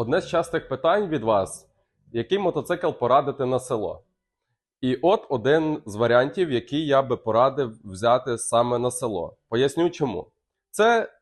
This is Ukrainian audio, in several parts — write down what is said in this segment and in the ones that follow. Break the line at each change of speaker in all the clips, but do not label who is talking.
Одне з частих питань від вас: який мотоцикл порадити на село? І от один з варіантів, який я би порадив взяти саме на село. Поясню чому. Це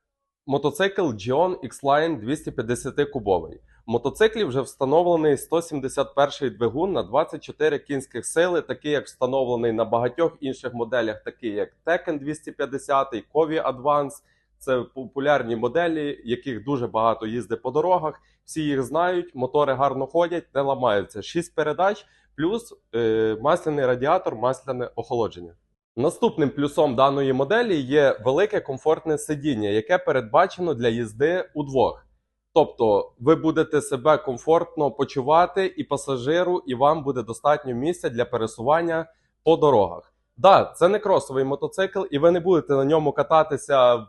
мотоцикл Gion X-Line 250 кубовий. В мотоциклі вже встановлений 171 двигун на 24 кінських сили, такий як встановлений на багатьох інших моделях, такі як Tekken 250, Kovy Advance. Це популярні моделі, яких дуже багато їздить по дорогах. Всі їх знають, мотори гарно ходять, не ламаються. 6 передач плюс е, масляний радіатор, масляне охолодження. Наступним плюсом даної моделі є велике комфортне сидіння, яке передбачено для їзди удвох. Тобто ви будете себе комфортно почувати і пасажиру, і вам буде достатньо місця для пересування по дорогах. Да, це не кросовий мотоцикл, і ви не будете на ньому кататися в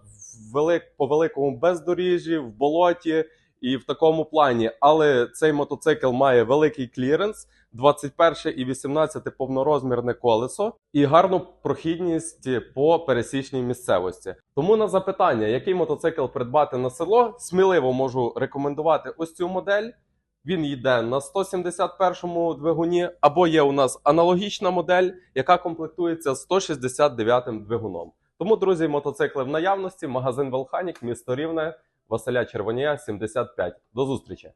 велик, по великому бездоріжжі, в болоті і в такому плані. Але цей мотоцикл має великий кліренс, 21 і 18 повнорозмірне колесо і гарну прохідність по пересічній місцевості. Тому на запитання, який мотоцикл придбати на село, сміливо можу рекомендувати ось цю модель. Він йде на 171 двигуні, або є у нас аналогічна модель, яка комплектується 169 двигуном. Тому, друзі, мотоцикли в наявності, магазин Волханік, місто Рівне, Василя Червонія, 75. До зустрічі!